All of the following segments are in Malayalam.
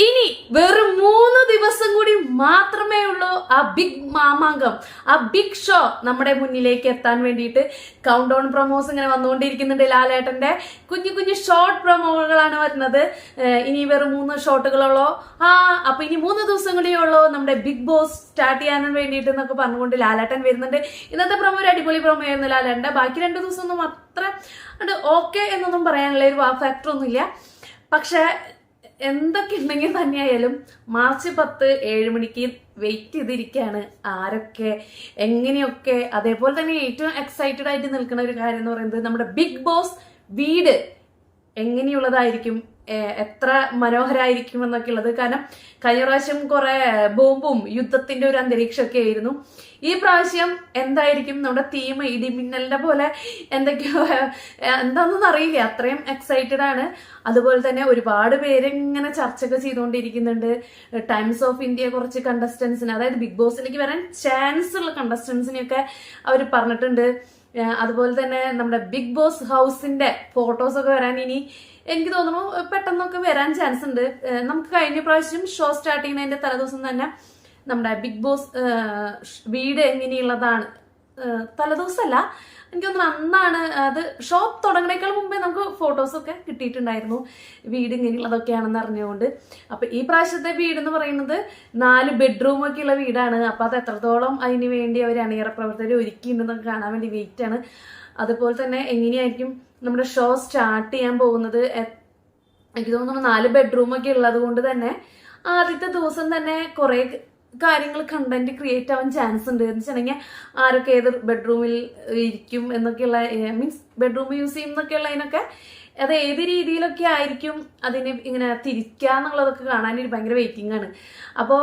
ഇനി വെറും മൂന്ന് ദിവസം കൂടി മാത്രമേ ഉള്ളൂ ആ ബിഗ് മാമാങ്കം ആ ബിഗ് ഷോ നമ്മുടെ മുന്നിലേക്ക് എത്താൻ വേണ്ടിയിട്ട് കൗണ്ട് ഡൗൺ പ്രൊമോസ് ഇങ്ങനെ വന്നുകൊണ്ടിരിക്കുന്നുണ്ട് ലാലേട്ടന്റെ കുഞ്ഞു കുഞ്ഞു ഷോർട്ട് പ്രൊമോകളാണ് വരുന്നത്. ഇനി വെറും മൂന്ന് ഷോർട്ടുകളുള്ളോ ആ അപ്പൊ ഇനി മൂന്ന് ദിവസം കൂടി ഉള്ളൂ നമ്മുടെ ബിഗ് ബോസ് സ്റ്റാർട്ട് ചെയ്യാനും വേണ്ടിയിട്ട് എന്നൊക്കെ പറഞ്ഞുകൊണ്ട് ലാലേട്ടൻ വരുന്നുണ്ട്. ഇന്നത്തെ പ്രൊമോ ഒരു അടിപൊളി പ്രൊമോ ആയിരുന്നു ലാലേട്ടന്റെ ബാക്കി രണ്ട് ദിവസം ഒന്നും അത്ര ഓക്കെ എന്നൊന്നും പറയാനുള്ള ഒരു ഫാക്ടർ ഒന്നുമില്ല. പക്ഷെ എന്തൊക്കെ ഉണ്ടെങ്കിൽ തന്നെയായാലും മാർച്ച് പത്ത് ഏഴ് മണിക്ക് വെയിറ്റ് ചെയ്തിരിക്കുകയാണ്. ആരൊക്കെ എങ്ങനെയൊക്കെ അതേപോലെ തന്നെ ഏറ്റവും എക്സൈറ്റഡ് ആയിട്ട് നിൽക്കുന്ന ഒരു കാര്യം എന്ന് പറയുന്നത് നമ്മുടെ ബിഗ് ബോസ് വീട് എങ്ങനെയുള്ളതായിരിക്കും? എത്ര മനോഹരായിരിക്കും എന്നൊക്കെ ഉള്ളത് കാരണം കഴിഞ്ഞ പ്രാവശ്യം കുറെ ബോംബും യുദ്ധത്തിന്റെ ഒരു അന്തരീക്ഷമൊക്കെ ആയിരുന്നു. ഈ പ്രാവശ്യം എന്തായിരിക്കും? നമ്മുടെ തീം ഇടിമിന്നലിന്റെ പോലെ എന്തൊക്കെയോ എന്താണെന്നൊന്നും അറിയില്ല. അത്രയും എക്സൈറ്റഡ് ആണ്. അതുപോലെ തന്നെ ഒരുപാട് പേര് ഇങ്ങനെ ചെയ്തുകൊണ്ടിരിക്കുന്നുണ്ട്. ടൈംസ് ഓഫ് ഇന്ത്യ കുറച്ച് കണ്ടസ്റ്റൻസിന് അതായത് ബിഗ് ബോസിലേക്ക് വരാൻ ചാൻസ് ഉള്ള കണ്ടസ്റ്റൻസിനെയൊക്കെ അവർ പറഞ്ഞിട്ടുണ്ട്. അതുപോലെ തന്നെ നമ്മുടെ ബിഗ് ബോസ് ഹൗസിന്റെ ഫോട്ടോസ് ഒക്കെ വരാൻ ഇനി എനിക്ക് തോന്നുന്നു പെട്ടെന്നൊക്കെ വരാൻ ചാൻസ് ഉണ്ട്. നമുക്ക് കഴിഞ്ഞ പ്രാവശ്യം ഷോ സ്റ്റാർട്ട് ചെയ്യുന്നതിന്റെ തലേദിവസം തന്നെ നമ്മുടെ ബിഗ് ബോസ് വീട് എങ്ങനെയുള്ളതാണ് തലേദിവസമല്ല എനിക്ക് തോന്നുന്നു അന്നാണ് അത് ഷോപ്പ് തുടങ്ങണേക്കാൾ മുമ്പേ നമുക്ക് ഫോട്ടോസൊക്കെ കിട്ടിയിട്ടുണ്ടായിരുന്നു. വീട് ഇങ്ങനെയുള്ളതൊക്കെയാണെന്ന് അറിഞ്ഞുകൊണ്ട്. അപ്പൊ ഈ പ്രാവശ്യത്തെ വീട് എന്ന് പറയുന്നത് നാല് ബെഡ്റൂം ഒക്കെ ഉള്ള വീടാണ്. അപ്പൊ അത് എത്രത്തോളം അതിന് വേണ്ടി അവർ അണിയറ പ്രവർത്തകർ ഒരുക്കിയിട്ടുണ്ടെന്നൊക്കെ കാണാൻ വേണ്ടി വെയിറ്റ് ആണ്. അതുപോലെ തന്നെ എങ്ങനെയായിരിക്കും നമ്മുടെ ഷോ സ്റ്റാർട്ട് ചെയ്യാൻ പോകുന്നത്? എനിക്ക് തോന്നുന്നു നാല് ബെഡ്റൂം ഒക്കെ ഉള്ളത് കൊണ്ട് തന്നെ ആദ്യത്തെ ദിവസം തന്നെ കുറെ കാര്യങ്ങൾ കണ്ടന്റ് ക്രിയേറ്റ് ആവാൻ ചാൻസ് ഉണ്ട്. എന്ന് വെച്ചിട്ടുണ്ടെങ്കിൽ ആരൊക്കെ ഏത് ബെഡ്റൂമിൽ ഇരിക്കും എന്നൊക്കെയുള്ള മീൻസ് ബെഡ്റൂം യൂസ് ചെയ്യും എന്നൊക്കെയുള്ളതിനൊക്കെ അത് ഏത് രീതിയിലൊക്കെ ആയിരിക്കും അതിനെ ഇങ്ങനെ തിരിക്കുക എന്നുള്ളതൊക്കെ കാണാൻ ഒരു ഭയങ്കര വെയിറ്റിംഗ് ആണ്. അപ്പോൾ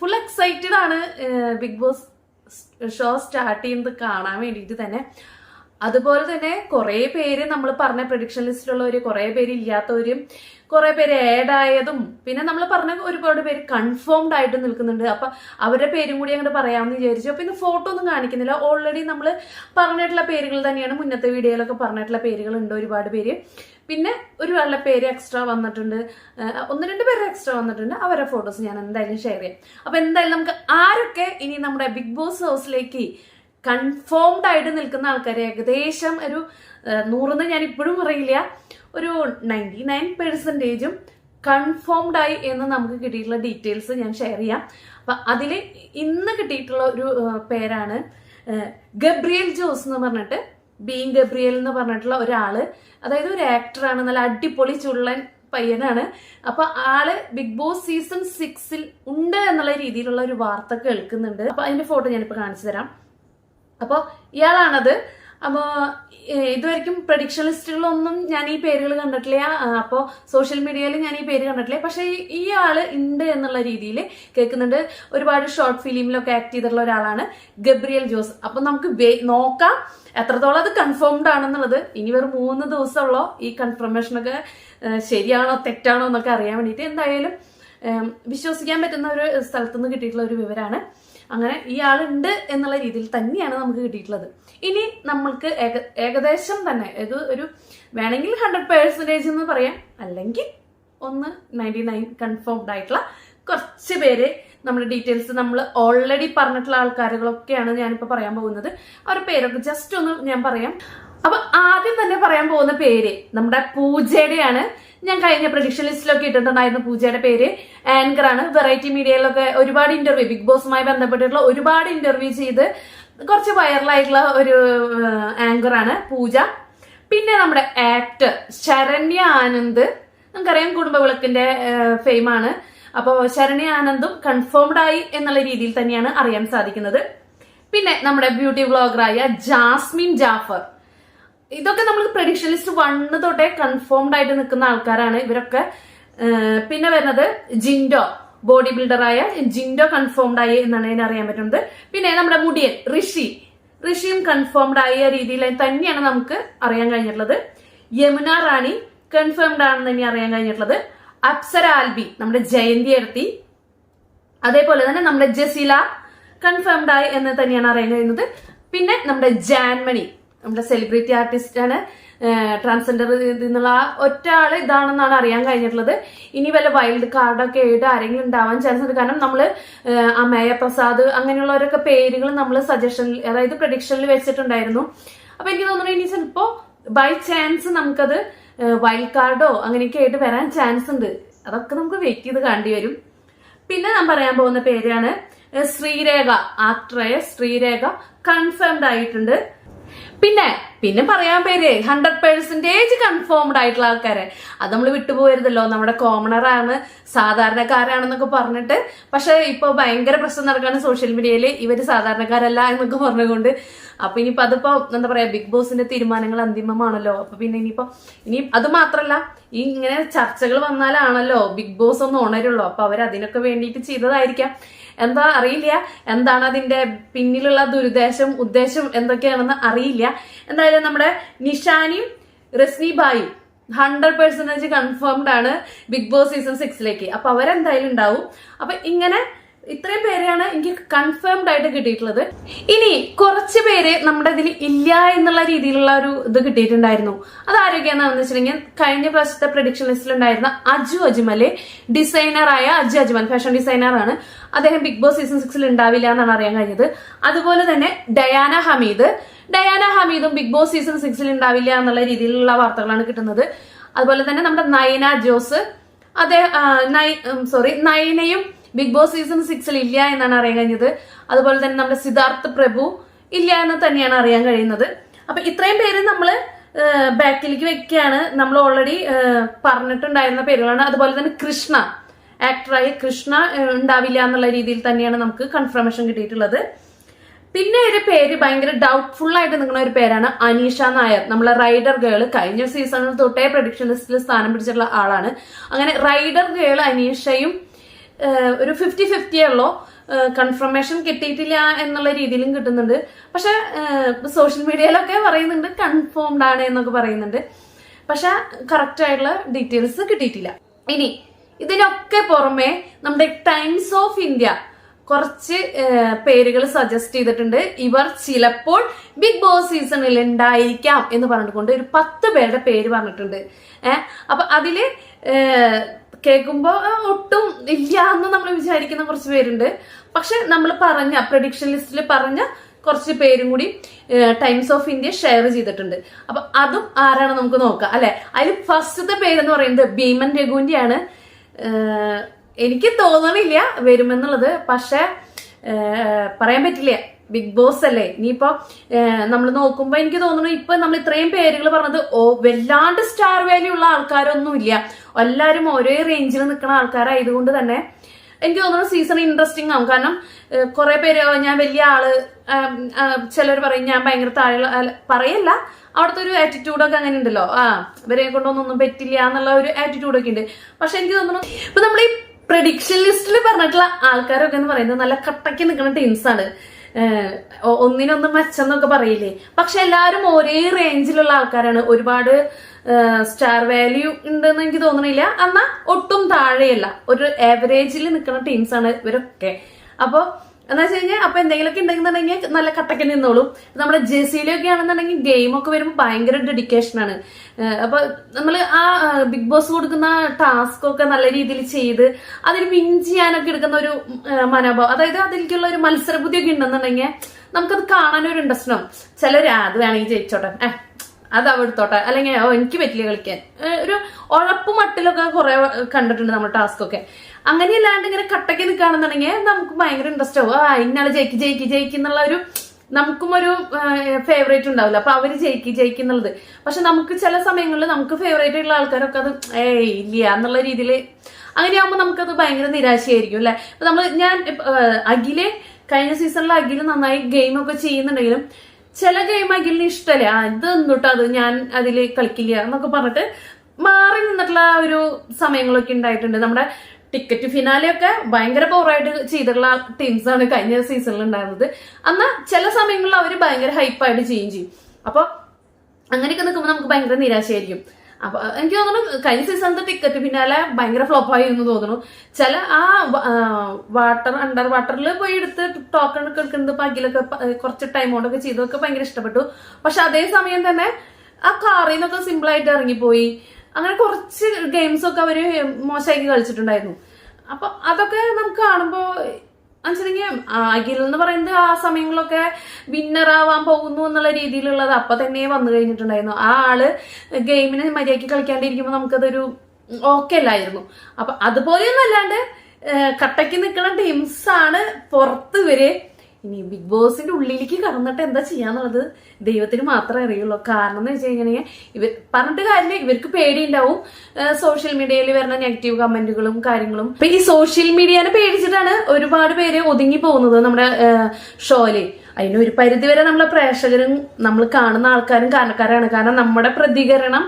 ഫുൾ എക്സൈറ്റഡ് ആണ് ബിഗ് ബോസ് ഷോ സ്റ്റാർട്ട് ചെയ്യുന്നത് കാണാൻ വേണ്ടിയിട്ട് തന്നെ. അതുപോലെ തന്നെ കുറെ പേര് നമ്മൾ പറഞ്ഞ പ്രൊഡിക്ഷൻ ലിസ്റ്റിലുള്ളവര് കുറെ പേര് ഇല്ലാത്തവരും കുറെ പേര് ആഡ് ആയതും പിന്നെ നമ്മൾ പറഞ്ഞ ഒരുപാട് പേര് കൺഫേംഡ് ആയിട്ട് നിൽക്കുന്നുണ്ട്. അപ്പൊ അവരുടെ പേരും കൂടി അങ്ങോട്ട് പറയാമെന്ന് വിചാരിച്ചു. പിന്നെ ഫോട്ടോ ഒന്നും കാണിക്കുന്നില്ല. ഓൾറെഡി നമ്മൾ പറഞ്ഞിട്ടുള്ള പേരുകൾ തന്നെയാണ് മുന്നത്തെ വീഡിയോയിലൊക്കെ പറഞ്ഞിട്ടുള്ള പേരുകൾ ഉണ്ട് ഒരുപാട് പേര്. പിന്നെ ഒരു നല്ല പേര് എക്സ്ട്രാ വന്നിട്ടുണ്ട്. ഒന്ന് രണ്ട് പേര് എക്സ്ട്രാ വന്നിട്ടുണ്ട്. അവരുടെ ഫോട്ടോസ് ഞാൻ എന്തായാലും ഷെയർ ചെയ്യാം. അപ്പൊ എന്തായാലും നമുക്ക് ആരൊക്കെ ഇനി നമ്മുടെ ബിഗ് ബോസ് ഹൗസിലേക്ക് കൺഫേംഡ് ആയിട്ട് നിൽക്കുന്ന ആൾക്കാർ ഏകദേശം ഒരു നൂറെന്ന് ഞാൻ ഇപ്പോഴും പറയില്ല ഒരു നയന്റി നയൻ പെർസെന്റേജും കൺഫേംഡ് ആയി എന്ന് നമുക്ക് കിട്ടിയിട്ടുള്ള ഡീറ്റെയിൽസ് ഞാൻ ഷെയർ ചെയ്യാം. അപ്പൊ അതിൽ ഇന്ന് കിട്ടിയിട്ടുള്ള ഒരു പേരാണ് ഗബ്രിയേൽ ജോസ് എന്ന് പറഞ്ഞിട്ട് ബീങ് ഗബ്രിയൽ എന്ന് പറഞ്ഞിട്ടുള്ള ഒരാൾ. അതായത് ഒരു ആക്ടറാണ് നല്ല അടിപൊളി ചുള്ളൻ പയ്യനാണ്. അപ്പൊ ആൾ ബിഗ് ബോസ് സീസൺ സിക്സിൽ ഉണ്ട് എന്നുള്ള രീതിയിലുള്ള ഒരു വാർത്ത കേൾക്കുന്നുണ്ട്. അപ്പൊ അതിന്റെ ഫോട്ടോ ഞാനിപ്പോ കാണിച്ചു തരാം. അപ്പോൾ ഇയാളാണത്. അപ്പോൾ ഇതുവരെയ്ക്കും പ്രഡിക്ഷൻ ലിസ്റ്റുകളൊന്നും ഞാൻ ഈ പേരുകൾ കണ്ടിട്ടില്ല. അപ്പോൾ സോഷ്യൽ മീഡിയയിൽ ഞാൻ ഈ പേര് കണ്ടിട്ടില്ല. പക്ഷേ ഈ- ആൾ ഉണ്ട് എന്നുള്ള രീതിയിൽ കേൾക്കുന്നുണ്ട്. ഒരുപാട് ഷോർട്ട് ഫിലിമിലൊക്കെ ആക്ട് ചെയ്തിട്ടുള്ള ഒരാളാണ് ഗബ്രിയൽ ജോസ്. അപ്പം നമുക്ക് നോക്കാം എത്രത്തോളം അത് കൺഫേംഡ് ആണെന്നുള്ളത്. ഇനി വെറും മൂന്ന് ദിവസമുള്ളോ ഈ കൺഫർമേഷനൊക്കെ ശരിയാണോ തെറ്റാണോ എന്നൊക്കെ അറിയാൻ വേണ്ടിയിട്ട്. എന്തായാലും വിശ്വസിക്കാൻ പറ്റുന്ന ഒരു സ്ഥലത്തുനിന്ന് കിട്ടിയിട്ടുള്ള ഒരു വിവരമാണ് അങ്ങനെ ഇയാളുണ്ട് എന്നുള്ള രീതിയിൽ തന്നെയാണ് നമുക്ക് കിട്ടിയിട്ടുള്ളത്. ഇനി നമ്മൾക്ക് ഏക- ഏകദേശം തന്നെ ഇത് ഒരു വേണമെങ്കിൽ ഹൺഡ്രഡ് പേഴ്സന്റേജ് എന്ന് പറയാം. അല്ലെങ്കിൽ ഒന്ന് നയന്റി നയൻ കൺഫേംഡ് ആയിട്ടുള്ള കുറച്ച് പേര് നമ്മുടെ ഡീറ്റെയിൽസ് നമ്മൾ ഓൾറെഡി പറഞ്ഞിട്ടുള്ള ആൾക്കാരുകളൊക്കെയാണ് ഞാനിപ്പോൾ പറയാൻ പോകുന്നത്. അവരുടെ പേരൊക്കെ ജസ്റ്റ് ഒന്ന് ഞാൻ പറയാം. അപ്പൊ ആദ്യം തന്നെ പറയാൻ പോകുന്ന പേര് നമ്മുടെ പൂജയുടെയാണ്. ഞാൻ കഴിഞ്ഞ പ്രഡിക്ഷൻ ലിസ്റ്റിലൊക്കെ ഇട്ടിട്ടുണ്ടായിരുന്നു പൂജയുടെ പേര്. ആങ്കർ ആണ്. വെറൈറ്റി മീഡിയയിലൊക്കെ ഒരുപാട് ഇന്റർവ്യൂ ബിഗ് ബോസുമായി ബന്ധപ്പെട്ടിട്ടുള്ള ഒരുപാട് ഇന്റർവ്യൂ ചെയ്ത് കുറച്ച് വൈറലായിട്ടുള്ള ഒരു ആങ്കർ ആണ് പൂജ. പിന്നെ നമ്മുടെ ആക്ടർ ശരണ്യ ആനന്ദ്. നമുക്കറിയാം കുടുംബവിളക്കിന്റെ ഫെയിമാണ് അപ്പോൾ ശരണ്യ ആനന്ദും കൺഫേംഡ് ആയി എന്നുള്ള രീതിയിൽ തന്നെയാണ് അറിയാൻ സാധിക്കുന്നത്. പിന്നെ നമ്മുടെ ബ്യൂട്ടി വ്ളോഗറായ ജാസ്മിൻ ജാഫർ. ഇതൊക്കെ നമ്മൾ പ്രഡിക്ഷൻ ലിസ്റ്റ് വണ്ണ് തൊട്ടേ കൺഫേംഡ് ആയിട്ട് നിൽക്കുന്ന ആൾക്കാരാണ് ഇവരൊക്കെ. പിന്നെ വരുന്നത് ജിൻഡോ ബോഡി ബിൽഡറായ ജിൻഡോ കൺഫേംഡ് ആയി എന്നാണ് ഞാൻ അറിയാൻ പറ്റുന്നത്. പിന്നെ നമ്മുടെ മുടിയൻ ഋഷി. ഋഷിയും കൺഫേംഡ് ആയ രീതിയിൽ തന്നെയാണ് നമുക്ക് അറിയാൻ കഴിഞ്ഞിട്ടുള്ളത്. യമുന റാണി കൺഫേംഡ് ആണെന്ന് തന്നെ അറിയാൻ കഴിഞ്ഞിട്ടുള്ളത്. അപ്സര ആൽബി നമ്മുടെ ജയന്തി എടുത്തി അതേപോലെ തന്നെ നമ്മുടെ ജസീല കൺഫേംഡ് ആയി എന്ന് തന്നെയാണ് അറിയാൻ കഴിയുന്നത് പിന്നെ നമ്മുടെ ജാൻമണി നമ്മുടെ സെലിബ്രിറ്റി ആർട്ടിസ്റ്റ് ആണ് ട്രാൻസ്ജെൻഡർ എന്നുള്ള ഒറ്റ ആൾ ഇതാണെന്നാണ് അറിയാൻ കഴിഞ്ഞിട്ടുള്ളത്. ഇനി വല്ല വൈൽഡ് കാർഡൊക്കെ ആയിട്ട് ആരെങ്കിലും ഉണ്ടാവാൻ ചാൻസ് ഉണ്ട്. കാരണം നമ്മൾ അമേയ പ്രസാദ് അങ്ങനെയുള്ളവരൊക്കെ പേരുകൾ നമ്മൾ സജഷനിൽ അതായത് പ്രഡിക്ഷനിൽ വെച്ചിട്ടുണ്ടായിരുന്നു. അപ്പൊ എനിക്ക് തോന്നുന്നു ഇനി ചിലപ്പോ ബൈ ചാൻസ് നമുക്കത് വൈൽഡ് കാർഡോ അങ്ങനെയൊക്കെ ആയിട്ട് വരാൻ ചാൻസ് ഉണ്ട്. അതൊക്കെ നമുക്ക് വെയിറ്റ് ചെയ്ത് കാണേണ്ടി വരും. പിന്നെ ഞാൻ പറയാൻ പോകുന്ന പേരാണ് ശ്രീരേഖ. ആക്ടറായ ശ്രീരേഖ കൺഫേംഡ് ആയിട്ടുണ്ട്. പിന്നെ പിന്നെ പറയാൻ പേര് ഹൺഡ്രഡ് പെർസെന്റേജ് കൺഫേംഡ് ആയിട്ടുള്ള ആൾക്കാരെ. അത് നമ്മൾ വിട്ടുപോയിരുന്നല്ലോ നമ്മുടെ കോമണറാണ് സാധാരണക്കാരാണെന്നൊക്കെ പറഞ്ഞിട്ട്. പക്ഷെ ഇപ്പോൾ ഭയങ്കര പ്രശ്നം നടക്കുകയാണ് സോഷ്യൽ മീഡിയയിൽ ഇവർ സാധാരണക്കാരല്ല എന്നൊക്കെ പറഞ്ഞുകൊണ്ട്. അപ്പൊ ഇനിയിപ്പോ അതിപ്പോ എന്താ പറയാ ബിഗ് ബോസിന്റെ തീരുമാനങ്ങൾ അന്തിമമാണല്ലോ. അപ്പൊ പിന്നെ ഇനിയിപ്പോ ഇനി അത് മാത്രല്ല ഈ ഇങ്ങനെ ചർച്ചകൾ വന്നാലാണല്ലോ ബിഗ് ബോസ് ഒന്ന് ഉണരുള്ളൂ. അപ്പൊ അവർ അതിനൊക്കെ വേണ്ടിയിട്ട് ചെയ്തതായിരിക്കാം. എന്താ അറിയില്ല. എന്താണ് അതിന്റെ പിന്നിലുള്ള ദുരുദ്ദേശം ഉദ്ദേശം എന്തൊക്കെയാണെന്ന് അറിയില്ല. എന്തായാലും നമ്മുടെ നിഷാനിയും റസ്നി ബായും ഹൺഡ്രഡ് പെർസെന്റേജ് കൺഫേംഡ് ആണ് ബിഗ് ബോസ് സീസൺ സിക്സിലേക്ക് അപ്പൊ അവരെന്തായാലും ഉണ്ടാവും. അപ്പൊ ഇങ്ങനെ ഇത്രയും പേരെയാണ് എനിക്ക് കൺഫേംഡ് ആയിട്ട് കിട്ടിയിട്ടുള്ളത്. ഇനി കുറച്ച് പേര് നമ്മുടെ ഇതിൽ ഇല്ല എന്നുള്ള രീതിയിലുള്ള ഒരു ഇത് കിട്ടിയിട്ടുണ്ടായിരുന്നു. അത് ആരോഗ്യമെന്നാണെന്ന് വെച്ചിട്ടുണ്ടെങ്കിൽ കഴിഞ്ഞ പ്രാവശ്യത്തെ പ്രഡിക്ഷൻ ലിസ്റ്റിൽ ഉണ്ടായിരുന്ന അജു അജ്മൽ ഡിസൈനറായ അജു അജ്മൽ ഫാഷൻ ഡിസൈനർ ആണ്. അദ്ദേഹം ബിഗ് ബോസ് സീസൺ സിക്സിൽ ഉണ്ടാവില്ല എന്നാണ് അറിയാൻ കഴിഞ്ഞത്. അതുപോലെ തന്നെ ഡയാന ഹമീദ് ഡയാന ഹമീദും ബിഗ് ബോസ് സീസൺ സിക്സിൽ ഉണ്ടാവില്ല എന്നുള്ള രീതിയിലുള്ള വാർത്തകളാണ് കിട്ടുന്നത്. അതുപോലെ തന്നെ നമ്മുടെ നയന ജോസ് അദ്ദേഹം സോറി നയനയും ബിഗ് ബോസ് സീസൺ സിക്സിൽ ഇല്ല എന്നാണ് അറിയാൻ കഴിഞ്ഞത്. അതുപോലെ തന്നെ നമ്മുടെ സിദ്ധാർത്ഥ് പ്രഭു ഇല്ല എന്ന് തന്നെയാണ് അറിയാൻ കഴിയുന്നത്. അപ്പൊ ഇത്രയും പേര് നമ്മൾ ബാക്കിലേക്ക് വെക്കുകയാണ്. നമ്മൾ ഓൾറെഡി പറഞ്ഞിട്ടുണ്ടായിരുന്ന പേരുകളാണ്. അതുപോലെ തന്നെ കൃഷ്ണ ആക്ടറായി കൃഷ്ണ ഉണ്ടാവില്ല എന്നുള്ള രീതിയിൽ തന്നെയാണ് നമുക്ക് കൺഫർമേഷൻ കിട്ടിയിട്ടുള്ളത്. പിന്നെ ഒരു പേര് ഭയങ്കര ഡൗട്ട്ഫുൾ ആയിട്ട് നിൽക്കുന്ന ഒരു പേരാണ് അനീഷ നായർ. നമ്മളെ റൈഡർ ഗേൾ കഴിഞ്ഞ സീസണിൽ തൊട്ടേ പ്രഡിക്ഷൻ ലിസ്റ്റിൽ സ്ഥാനം പിടിച്ചിട്ടുള്ള ആളാണ്. അങ്ങനെ റൈഡർ ഗേൾ അനീഷയും ഒരു ഫിഫ്റ്റി ഫിഫ്റ്റി ഉള്ളോ കൺഫർമേഷൻ കിട്ടിയിട്ടില്ല എന്നുള്ള രീതിയിലും കിട്ടുന്നുണ്ട്. പക്ഷെ സോഷ്യൽ മീഡിയയിലൊക്കെ പറയുന്നുണ്ട് കൺഫേംഡ് ആണ് എന്നൊക്കെ പറയുന്നുണ്ട്. പക്ഷെ കറക്റ്റ് ആയിട്ടുള്ള ഡീറ്റെയിൽസ് കിട്ടിയിട്ടില്ല. ഇനി ഇതിനൊക്കെ പുറമെ നമ്മുടെ ടൈംസ് ഓഫ് ഇന്ത്യ കുറച്ച് പേരുകൾ സജസ്റ്റ് ചെയ്തിട്ടുണ്ട്. ഇവർ ചിലപ്പോൾ ബിഗ് ബോസ് സീസണിൽ ഉണ്ടായിരിക്കാം എന്ന് പറഞ്ഞുകൊണ്ട് ഒരു പത്ത് പേരുടെ പേര് പറഞ്ഞിട്ടുണ്ട്. ഏഹ് അപ്പൊ അതിൽ കേൾക്കുമ്പോ ഒട്ടും ഇല്ല എന്ന് നമ്മൾ വിചാരിക്കുന്ന കുറച്ച് പേരുണ്ട്. പക്ഷെ നമ്മൾ പറഞ്ഞ പ്രഡിക്ഷൻ ലിസ്റ്റിൽ പറഞ്ഞ കുറച്ച് പേരും കൂടി ടൈംസ് ഓഫ് ഇന്ത്യ ഷെയർ ചെയ്തിട്ടുണ്ട്. അപ്പൊ അതും ആരാണ് നമുക്ക് നോക്കാം അല്ലെ? അതിൽ ഫസ്റ്റത്തെ പേരെന്ന് പറയുന്നത് ഭീമൻ രഘുവിന്റെയാണ്. ഏഹ് എനിക്ക് തോന്നണില്ല വരുമെന്നുള്ളത്. പക്ഷെ പറയാൻ പറ്റില്ല. ബിഗ് ബോസ് അല്ലേ? ഇനിയിപ്പോ നമ്മൾ നോക്കുമ്പോ എനിക്ക് തോന്നുന്നു ഇപ്പൊ നമ്മൾ ഇത്രയും പേരുകൾ പറഞ്ഞത് ഓ വല്ലാണ്ട് സ്റ്റാർ വാല്യൂ ഉള്ള ആൾക്കാരൊന്നും ഇല്ല എല്ലാവരും ഒരേ റേഞ്ചിൽ നിൽക്കുന്ന ആൾക്കാരായതുകൊണ്ട് തന്നെ എനിക്ക് തോന്നുന്നു സീസൺ ഇൻട്രസ്റ്റിംഗ് ആവും. കാരണം കുറെ പേര് ഞാൻ വലിയ ആൾ ചിലർ പറയും ഞാൻ ഭയങ്കര താഴെ പറയല്ല. അവിടുത്തെ ഒരു ആറ്റിറ്റ്യൂഡൊക്കെ അങ്ങനെ ഉണ്ടല്ലോ ആ ഇവരെ കൊണ്ടൊന്നും പറ്റില്ല എന്നുള്ള ഒരു ആറ്റിറ്റ്യൂഡൊക്കെ ഉണ്ട്. പക്ഷെ എനിക്ക് തോന്നുന്നു ഇപ്പൊ നമ്മൾ ഈ പ്രഡിക്ഷൻ ലിസ്റ്റിൽ പറഞ്ഞിട്ടുള്ള ആൾക്കാരൊക്കെ എന്ന് പറയുന്നത് നല്ല കട്ടയ്ക്ക് നിൽക്കുന്ന ടീംസ് ആണ്. ഒന്നിനൊന്ന് മെച്ചെന്നൊക്കെ പറയില്ലേ? പക്ഷെ എല്ലാവരും ഒരേ റേഞ്ചിലുള്ള ആൾക്കാരാണ്. ഒരുപാട് സ്റ്റാർ വാല്യൂ ഉണ്ടെന്ന് എനിക്ക് തോന്നണില്ല. എന്നാ ഒട്ടും താഴെയല്ല. ഒരു ആവറേജിൽ നിൽക്കുന്ന ടീംസ് ആണ് ഇവരൊക്കെ. അപ്പൊ എന്താ വെച്ച് കഴിഞ്ഞാൽ അപ്പൊ എന്തെങ്കിലുമൊക്കെ ഉണ്ടെന്നുണ്ടെങ്കിൽ നല്ല കട്ടക്ക് നിന്നോളും. നമ്മുടെ ജെസിയിലൊക്കെ ആണെന്നുണ്ടെങ്കിൽ ഗെയിം ഒക്കെ വരുമ്പോൾ ഭയങ്കര ഡെഡിക്കേഷൻ ആണ്. അപ്പൊ നമ്മൾ ആ ബിഗ് ബോസ് കൊടുക്കുന്ന ടാസ്ക് ഒക്കെ നല്ല രീതിയിൽ ചെയ്ത് അതിന് വിൻ ചെയ്യാനൊക്കെ എടുക്കുന്ന ഒരു മനോഭാവം. അതായത് അതിലേക്കുള്ള ഒരു മത്സരബുദ്ധിയൊക്കെ ഉണ്ടെന്നുണ്ടെങ്കിൽ നമുക്കത് കാണാനൊരു ഇൻട്രസ്റ്റ് ഉണ്ടാവും ചിലർ അത് വേണമെങ്കിൽ ജയിച്ചോട്ടെ. ഏഹ് അത് അവിടുത്തോട്ടെ അല്ലെങ്കിൽ ഓ എനിക്ക് പറ്റില്ല കളിക്കാൻ. ഒരു ഉഴപ്പ് മട്ടിലൊക്കെ കുറെ കണ്ടിട്ടുണ്ട് നമ്മുടെ ടാസ്ക് ഒക്കെ. അങ്ങനെയല്ലാണ്ട് ഇങ്ങനെ കട്ടയ്ക്ക് നിൽക്കുകയാണെന്നുണ്ടെങ്കിൽ നമുക്ക് ഭയങ്കര ഇൻട്രസ്റ്റ് ആവും. ആ ഇന്നാൾ ജയിക്ക് ജയിക്ക് ജയിക്ക് എന്നുള്ള ഒരു നമുക്കും ഒരു ഫേവറേറ്റ് ഉണ്ടാവില്ല. അപ്പൊ അവർ ജയിക്ക് ജയിക്ക് എന്നുള്ളത്. പക്ഷെ നമുക്ക് ചില സമയങ്ങളിൽ നമുക്ക് ഫേവറേറ്റ് ഉള്ള ആൾക്കാരൊക്കെ അത് ഏയ് ഇല്ല എന്നുള്ള രീതിയിൽ അങ്ങനെയാകുമ്പോൾ നമുക്കത് ഭയങ്കര നിരാശയായിരിക്കും അല്ലെ? നമ്മൾ ഞാൻ അഖിലെ കഴിഞ്ഞ സീസണിൽ അഖിൽ നന്നായി ഗെയിമൊക്കെ ചെയ്യുന്നുണ്ടെങ്കിലും ചില ഗെയിം അഖിലിന് ഇഷ്ടമല്ലേ ആ ഇത് എന്തുട്ടാ അത് ഞാൻ അതിൽ കളിക്കില്ല എന്നൊക്കെ പറഞ്ഞിട്ട് മാറി നിന്നിട്ടുള്ള ഒരു സമയങ്ങളൊക്കെ ഉണ്ടായിട്ടുണ്ട്. നമ്മുടെ ടിക്കറ്റ് ഫിനാലെയൊക്കെ ഭയങ്കര പോറായിട്ട് ചെയ്തിട്ടുള്ള ടീംസ് ആണ് കഴിഞ്ഞ സീസണിൽ ഉണ്ടായിരുന്നത്. എന്നാൽ ചില സമയങ്ങളിൽ അവർ ഭയങ്കര ഹൈപ്പായിട്ട് ചെയ്യും ചെയ്യും. അപ്പൊ അങ്ങനെയൊക്കെ നിൽക്കുമ്പോൾ നമുക്ക് ഭയങ്കര നിരാശയായിരിക്കും. അപ്പൊ എനിക്ക് തോന്നുന്നു കഴിഞ്ഞ സീസണിന്റെ ടിക്കറ്റ് പിന്നാലെ ഭയങ്കര ഫ്ലോപ്പ് ആയി എന്ന് തോന്നുന്നു. ചില ആ വാട്ടർ അണ്ടർ വാട്ടറിൽ പോയി എടുത്ത് ടോക്കൺ ഒക്കെ എടുക്കുന്നത് പകിലൊക്കെ കുറച്ച് ടൈം കൊണ്ടൊക്കെ ചെയ്തതൊക്കെ ഭയങ്കര ഇഷ്ടപ്പെട്ടു. പക്ഷെ അതേ സമയം തന്നെ ആ കാറിൽ നിന്നൊക്കെ സിമ്പിൾ ആയിട്ട് ഇറങ്ങിപ്പോയി. അങ്ങനെ കുറച്ച് ഗെയിംസ് ഒക്കെ അവർ മോശമാക്കി കളിച്ചിട്ടുണ്ടായിരുന്നു. അപ്പൊ അതൊക്കെ നമുക്ക് കാണുമ്പോ മനസ്സിലെങ്കിൽ അഖിൽ എന്ന് പറയുന്നത് ആ സമയങ്ങളിലൊക്കെ വിന്നർ ആവാൻ പോകുന്നു എന്നുള്ള രീതിയിലുള്ളത് അപ്പൊ തന്നെ വന്നു കഴിഞ്ഞിട്ടുണ്ടായിരുന്നു. ആ ആൾ ഗെയിമിന് മര്യാദയ്ക്ക് കളിക്കാണ്ടിരിക്കുമ്പോൾ നമുക്കതൊരു ഓക്കെ അല്ലായിരുന്നു. അപ്പൊ അതുപോലെയൊന്നും അല്ലാണ്ട് കട്ടയ്ക്ക് നിൽക്കുന്ന ടീംസ് ആണ് പുറത്ത് ഇവർ ഇനി ബിഗ് ബോസിന്റെ ഉള്ളിലേക്ക് കടന്നിട്ട് എന്താ ചെയ്യാന്നുള്ളത് ദൈവത്തിന് മാത്രമേ അറിയുള്ളൂ. കാരണം എന്ന് വെച്ച് കഴിഞ്ഞാൽ ഇവർ പറഞ്ഞിട്ട് കാര്യമില്ല. ഇവർക്ക് പേടിയുണ്ടാവും. സോഷ്യൽ മീഡിയയിൽ വരുന്ന നെഗറ്റീവ് കമന്റുകളും കാര്യങ്ങളും. ഇപ്പൊ ഈ സോഷ്യൽ മീഡിയനെ പേടിച്ചിട്ടാണ് ഒരുപാട് പേര് ഒതുങ്ങി പോകുന്നത് നമ്മുടെ ഷോയിൽ അതിന് ഒരു പരിധി വരെ നമ്മളെ പ്രേക്ഷകരും നമ്മൾ കാണുന്ന ആൾക്കാരും കാരണക്കാരാണ്. കാരണം നമ്മുടെ പ്രതികരണം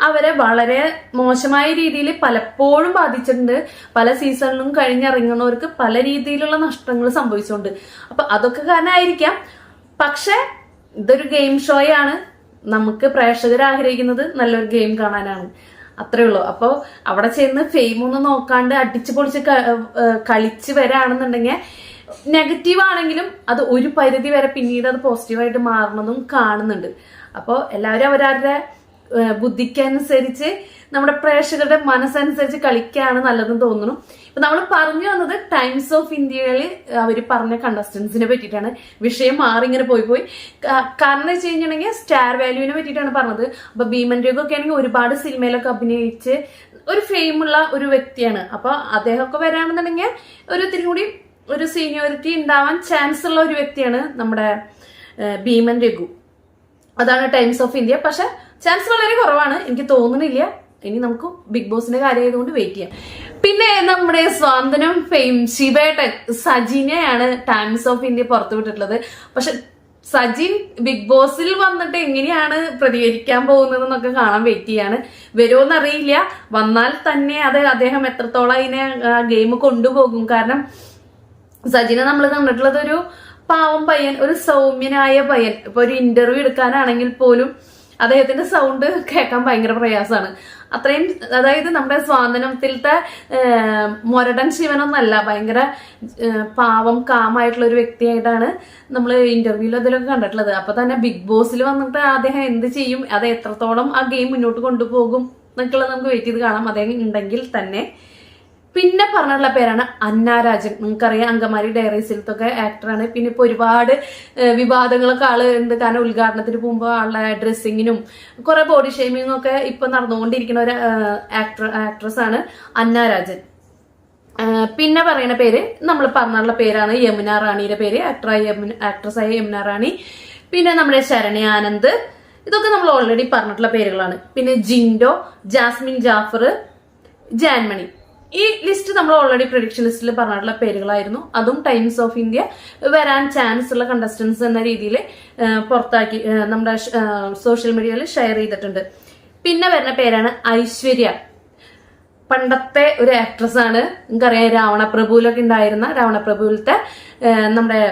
അവരെ വളരെ മോശമായ രീതിയിൽ പലപ്പോഴും ബാധിച്ചിട്ടുണ്ട്. പല സീസണിലും കഴിഞ്ഞിറങ്ങുന്നവർക്ക് പല രീതിയിലുള്ള നഷ്ടങ്ങൾ സംഭവിച്ചുകൊണ്ട്. അപ്പൊ അതൊക്കെ കാരണമായിരിക്കാം. പക്ഷെ ഇതൊരു ഗെയിം ഷോയാണ്. നമുക്ക് പ്രേക്ഷകർ ആഗ്രഹിക്കുന്നത് നല്ലൊരു ഗെയിം കാണാനാണ്. അത്രേ ഉള്ളൂ. അപ്പോൾ അവിടെ ചെന്ന് ഫെയിം നോക്കാണ്ട് അടിച്ചു പൊളിച്ച് കളിച്ച് വരാണെന്നുണ്ടെങ്കിൽ നെഗറ്റീവ് ആണെങ്കിലും അത് ഒരു പരിധി വരെ പിന്നീട് അത് പോസിറ്റീവായിട്ട് മാറണതും കാണുന്നുണ്ട്. അപ്പോൾ എല്ലാവരും അവരവരുടെ ബുദ്ധിക്കനുസരിച്ച് നമ്മുടെ പ്രേക്ഷകരുടെ മനസ്സനുസരിച്ച് കളിക്കുകയാണ് നല്ലതെന്ന് തോന്നുന്നു. ഇപ്പൊ നമ്മൾ പറഞ്ഞു വന്നത് ടൈംസ് ഓഫ് ഇന്ത്യയിൽ അവർ പറഞ്ഞ കണ്ടസ്റ്റൻസിനെ പറ്റിയിട്ടാണ്. വിഷയം മാറി ഇങ്ങനെ പോയി. പോയി കാരണം എന്ന് വെച്ച് കഴിഞ്ഞിട്ടുണ്ടെങ്കിൽ സ്റ്റാർ വാല്യൂവിനെ പറ്റിയിട്ടാണ് പറഞ്ഞത്. അപ്പൊ ഭീമൻ രഘു ഒക്കെ ആണെങ്കിൽ ഒരുപാട് സിനിമയിലൊക്കെ അഭിനയിച്ച് ഒരു ഫെയിമുള്ള ഒരു വ്യക്തിയാണ്. അപ്പൊ അദ്ദേഹമൊക്കെ വരാണെന്നുണ്ടെങ്കിൽ ഒരു ഒത്തിരി കൂടി ഒരു സീനിയോറിറ്റി ഉണ്ടാവാൻ ചാൻസ് ഉള്ള ഒരു വ്യക്തിയാണ് നമ്മുടെ ഭീമൻ രഘു. അതാണ് ടൈംസ് ഓഫ് ഇന്ത്യ പക്ഷെ ചാൻസ് വളരെ കുറവാണ്. എനിക്ക് തോന്നുന്നില്ല. ഇനി നമുക്ക് ബിഗ് ബോസിന്റെ കാര്യമായതുകൊണ്ട് വെയിറ്റ് ചെയ്യാം. പിന്നെ നമ്മുടെ സ്വാതന്ത്ര്യം ഫെയിം ശിവേട്ടൻ സജിനെയാണ് ടൈംസ് ഓഫ് ഇന്ത്യ പുറത്തുവിട്ടിട്ടുള്ളത് പക്ഷെ സജിൻ ബിഗ് ബോസിൽ വന്നിട്ട് എങ്ങനെയാണ് പ്രതികരിക്കാൻ പോകുന്നത് എന്നൊക്കെ കാണാൻ വെയിറ്റ് ചെയ്യാണ്. വരുമെന്നറിയില്ല വന്നാൽ തന്നെ അത് അദ്ദേഹം എത്രത്തോളം അതിനെ ഗെയിം കൊണ്ടുപോകും. കാരണം സജിനെ നമ്മൾ കണ്ടിട്ടുള്ളത് ഒരു പാവം പയ്യൻ ഒരു സൗമ്യനായ പയ്യൻ. ഇപ്പൊ ഒരു ഇന്റർവ്യൂ എടുക്കാനാണെങ്കിൽ പോലും അദ്ദേഹത്തിന്റെ സൗണ്ട് കേൾക്കാൻ ഭയങ്കര പ്രയാസമാണ്. അത്രയും അതായത് നമ്മുടെ സ്വാതന്ത്ര്യത്തിലത്തെ മൊരടൻ ശിവനൊന്നല്ല ഭയങ്കര പാവം കാമായിട്ടുള്ള ഒരു വ്യക്തിയായിട്ടാണ് നമ്മൾ ഇന്റർവ്യൂവിൽ അതിലൊക്കെ കണ്ടിട്ടുള്ളത്. അപ്പൊ തന്നെ ബിഗ് ബോസിൽ വന്നിട്ട് അദ്ദേഹം എന്ത് ചെയ്യും? അത് എത്രത്തോളം ആ ഗെയിം മുന്നോട്ട് കൊണ്ടുപോകും? എന്നൊക്കെയുള്ളത് നമുക്ക് വെയിറ്റ് ചെയ്ത് കാണാം. അദ്ദേഹം ഉണ്ടെങ്കിൽ തന്നെ പിന്നെ പറഞ്ഞിട്ടുള്ള പേരാണ് അന്നാരാജൻ നിങ്ങൾക്കറിയാം അങ്കമാരി ഡയറീസിലത്തൊക്കെ ആക്ടറാണ് പിന്നെ ഇപ്പൊ ഒരുപാട് വിവാദങ്ങളൊക്കെ ആൾ ഉണ്ട് കാരണം ഉദ്ഘാടനത്തിന് പോകുമ്പോൾ ആളുടെ ഡ്രസ്സിങ്ങിനും കുറെ ബോഡി ഷേമിങ്ങും ഒക്കെ ഇപ്പൊ നടന്നുകൊണ്ടിരിക്കുന്ന ഒരു ആക്ടർ ആക്ട്രസ് ആണ് അന്നാരാജൻ പിന്നെ പറയുന്ന പേര് നമ്മൾ പറഞ്ഞുള്ള പേരാണ് യമുന റാണിയുടെ പേര്. ആക്ടറായ യമുന ആക്ട്രസായ യമുന റാണി. പിന്നെ നമ്മുടെ ശരണി ആനന്ദ്. ഇതൊക്കെ നമ്മൾ ഓൾറെഡി പറഞ്ഞിട്ടുള്ള പേരുകളാണ്. പിന്നെ ജിൻഡോ ജാസ്മിൻ ജാഫർ ജാൻമണി. ഈ ലിസ്റ്റ് നമ്മൾ ഓൾറെഡി പ്രൊഡിക്ഷൻ ലിസ്റ്റിൽ പറഞ്ഞിട്ടുള്ള പേരുകളായിരുന്നു. അതും ടൈംസ് ഓഫ് ഇന്ത്യ വരാൻ ചാൻസ് ഉള്ള കണ്ടസ്റ്റൻസ് എന്ന രീതിയിൽ പുറത്താക്കി നമ്മുടെ സോഷ്യൽ മീഡിയയിൽ ഷെയർ ചെയ്തിട്ടുണ്ട്. പിന്നെ വരുന്ന പേരാണ് ഐശ്വര്യ. പണ്ടത്തെ ഒരു ആക്ട്രസ് ആണ്. നിങ്ങൾക്കറിയാം രാവണപ്രഭുവിലൊക്കെ ഉണ്ടായിരുന്ന രാവണപ്രഭുവിലത്തെ നമ്മുടെ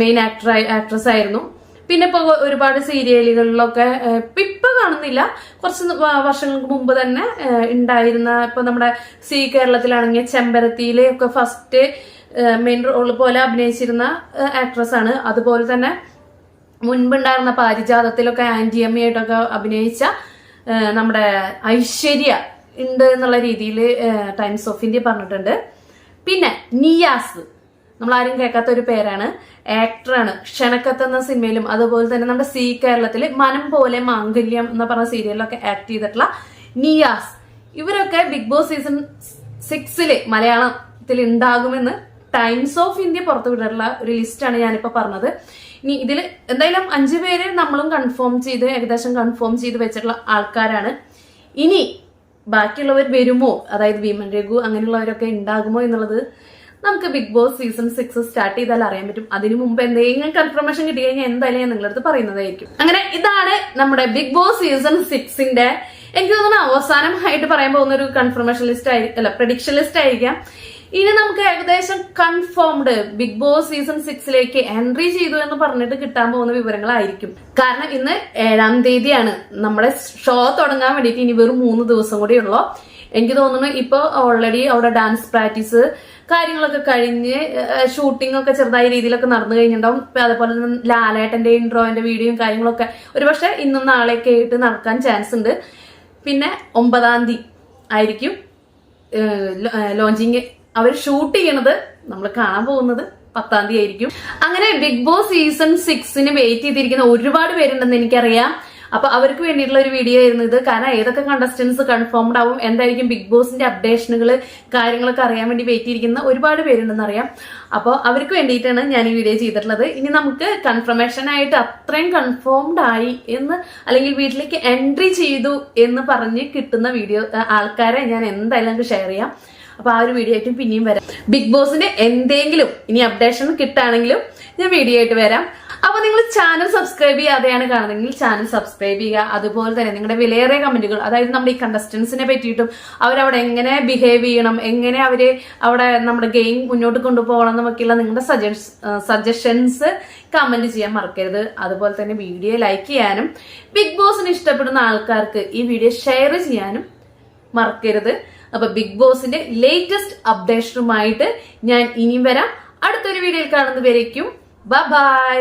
മെയിൻ ആക്ടർ ആക്ട്രസ് ആയിരുന്നു. പിന്നെ ഇപ്പൊ ഒരുപാട് സീരിയലുകളിലൊക്കെ ഇപ്പൊ കാണുന്നില്ല. കുറച്ച് വർഷങ്ങൾക്ക് മുമ്പ് തന്നെ ഉണ്ടായിരുന്ന ഇപ്പൊ നമ്മുടെ സി കേരളത്തിലാണെങ്കിൽ ചെമ്പരത്തിയിലെ ഒക്കെ ഫസ്റ്റ് മെയിൻ റോൾ പോലെ അഭിനയിച്ചിരുന്ന ആക്ട്രസ് ആണ്. അതുപോലെ തന്നെ മുൻപുണ്ടായിരുന്ന പാരിജാതത്തിലൊക്കെ ആന്റി അമ്മയായിട്ടൊക്കെ അഭിനയിച്ച നമ്മുടെ ഐശ്വര്യ ഉണ്ട് എന്നുള്ള രീതിയിൽ ടൈംസ് ഓഫ് ഇന്ത്യ പറഞ്ഞിട്ടുണ്ട്. പിന്നെ നിയാസ്. നമ്മൾ ആരും കേൾക്കാത്ത ഒരു പേരാണ് ആക്ടറാണ് ക്ഷണക്കത്ത് എന്ന സിനിമയിലും അതുപോലെ തന്നെ നമ്മുടെ സി കേരളത്തിൽ മനം പോലെ മാംഗല്യം എന്ന് പറഞ്ഞ സീരിയലിലൊക്കെ ആക്ട് ചെയ്തിട്ടുള്ള നിയാസ്. ഇവരൊക്കെ ബിഗ് ബോസ് സീസൺ സിക്സിൽ മലയാളത്തിൽ ഉണ്ടാകുമെന്ന് ടൈംസ് ഓഫ് ഇന്ത്യ പുറത്തുവിട്ടിട്ടുള്ള ഒരു ലിസ്റ്റാണ് ഞാനിപ്പോ പറഞ്ഞത്. ഇനി ഇതിൽ എന്തായാലും അഞ്ചു പേര് നമ്മളും കൺഫേം ചെയ്ത് ഏകദേശം കൺഫേം ചെയ്ത് വെച്ചിട്ടുള്ള ആൾക്കാരാണ്. ഇനി ബാക്കിയുള്ളവർ വരുമോ? അതായത് ഭീമൻ രഘു അങ്ങനെയുള്ളവരൊക്കെ ഉണ്ടാകുമോ എന്നുള്ളത് നമുക്ക് Bigg Boss season six start ചെയ്താൽ അറിയാൻ പറ്റും. അതിനു മുമ്പ് എന്തെങ്കിലും കൺഫർമേഷൻ കിട്ടി കഴിഞ്ഞാൽ എന്തായാലും ഞാൻ നിങ്ങളുടെ അടുത്ത് പറയുന്നതായിരിക്കും. അങ്ങനെ ഇതാണ് നമ്മുടെ ബിഗ് ബോസ് സീസൺ സിക്സിന്റെ എനിക്ക് തോന്നുന്നു അവസാനമായിട്ട് പറയാൻ പോകുന്ന ഒരു കൺഫർമേഷൻ ലിസ്റ്റ് ആയിരിക്കും അല്ല പ്രഡിക്ഷൻ ലിസ്റ്റ് ആയിരിക്കാം. ഇനി നമുക്ക് ഏകദേശം കൺഫേംഡ് ബിഗ് ബോസ് സീസൺ സിക്സിലേക്ക് എൻട്രി ചെയ്തു എന്ന് പറഞ്ഞിട്ട് കിട്ടാൻ പോകുന്ന വിവരങ്ങളായിരിക്കും. കാരണം ഇന്ന് ഏഴാം തീയതിയാണ്. നമ്മുടെ ഷോ തുടങ്ങാൻ വേണ്ടിയിട്ട് ഇനി വെറും മൂന്ന് ദിവസം കൂടിയുള്ളൂ എനിക്ക് തോന്നുന്നു ഇപ്പൊ ഓൾറെഡി അവിടെ ഡാൻസ് പ്രാക്ടീസ് കാര്യങ്ങളൊക്കെ കഴിഞ്ഞ് ഷൂട്ടിംഗ് ഒക്കെ ചെറുതായ രീതിയിലൊക്കെ നടന്നു കഴിഞ്ഞിട്ടുണ്ടാവും. അതേപോലെ തന്നെ ലാലേട്ടന്റെ ഇൻട്രോന്റെ വീഡിയോയും കാര്യങ്ങളൊക്കെ ഒരുപക്ഷെ ഇന്നും നാളെയൊക്കെ ആയിട്ട് നടക്കാൻ ചാൻസ് ഉണ്ട്. പിന്നെ ഒമ്പതാം തീയതി ആയിരിക്കും ലോഞ്ചിങ് അവർ ഷൂട്ട് ചെയ്യണത് നമ്മൾ കാണാൻ പോകുന്നത് പത്താം തീയതി ആയിരിക്കും. അങ്ങനെ ബിഗ് ബോസ് സീസൺ സിക്സിന് വെയിറ്റ് ചെയ്തിരിക്കുന്ന ഒരുപാട് പേരുണ്ടെന്ന് എനിക്കറിയാം. അപ്പൊ അവർക്ക് വേണ്ടിയിട്ടുള്ള ഒരു വീഡിയോ ആയിരുന്നു ഇത്. കാരണം ഏതൊക്കെ കണ്ടസ്റ്റൻസ് കൺഫേംഡ് ആവും എന്തായിരിക്കും ബിഗ് ബോസിന്റെ അപ്ഡേഷനുകൾ കാര്യങ്ങളൊക്കെ അറിയാൻ വേണ്ടി വെയിറ്റ് ചെയ്തിരിക്കുന്ന ഒരുപാട് പേരുണ്ടെന്ന് അറിയാം. അപ്പോൾ അവർക്ക് വേണ്ടിയിട്ടാണ് ഞാൻ ഈ വീഡിയോ ചെയ്തിട്ടുള്ളത്. ഇനി നമുക്ക് കൺഫർമേഷൻ ആയിട്ട് അത്രയും കൺഫേംഡ് ആയി എന്ന് അല്ലെങ്കിൽ വീട്ടിലേക്ക് എൻട്രി ചെയ്തു എന്ന് പറഞ്ഞ് കിട്ടുന്ന വീഡിയോ ആൾക്കാരെ ഞാൻ എന്തായാലും നമുക്ക് ഷെയർ ചെയ്യാം. അപ്പൊ ആ ഒരു വീഡിയോ ആയിട്ടും പിന്നെയും വരാം. ബിഗ് ബോസിന്റെ എന്തെങ്കിലും ഇനി അപ്ഡേഷൻ കിട്ടുകയാണെങ്കിലും ഞാൻ വീഡിയോ ആയിട്ട് വരാം. അപ്പൊ നിങ്ങൾ ചാനൽ സബ്സ്ക്രൈബ് ചെയ്യാതെയാണ് കാണുന്നതെങ്കിൽ ചാനൽ സബ്സ്ക്രൈബ് ചെയ്യുക. അതുപോലെ തന്നെ നിങ്ങളുടെ വിലയേറിയ കമന്റുകൾ അതായത് നമ്മുടെ ഈ കണ്ടസ്റ്റൻസിനെ പറ്റിയിട്ടും അവരവിടെ എങ്ങനെ ബിഹേവ് ചെയ്യണം എങ്ങനെ അവർ അവിടെ നമ്മുടെ ഗെയിം മുന്നോട്ട് കൊണ്ടുപോകണം എന്നൊക്കെയുള്ള നിങ്ങളുടെ സജഷൻസ് കമന്റ് ചെയ്യാൻ മറക്കരുത്. അതുപോലെ തന്നെ വീഡിയോ ലൈക്ക് ചെയ്യാനും ബിഗ് ബോസിന് ഇഷ്ടപ്പെടുന്ന ആൾക്കാർക്ക് ഈ വീഡിയോ ഷെയർ ചെയ്യാനും മറക്കരുത്. അപ്പൊ ബിഗ് ബോസിന്റെ ലേറ്റസ്റ്റ് അപ്ഡേഷനുമായിട്ട് ഞാൻ ഇനിയും വരാം. അടുത്തൊരു വീഡിയോയിൽ കാണുന്നവരേക്കും ബൈ